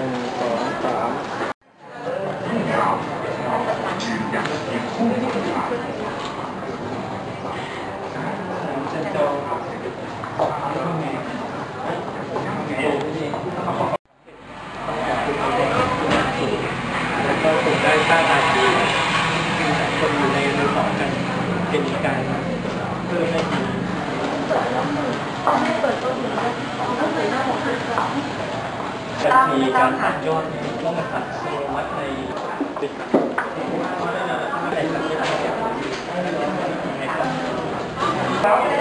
นึ่งสองสามได้ค่าตายที่คนอยู่ในเรือนหอกันเป็นการเพื่อให้ ต้องไม่ต้องค่ะยอดต้องมาตัดอัตโนมัติในติดในสัญญาณเนี่ยให้เรา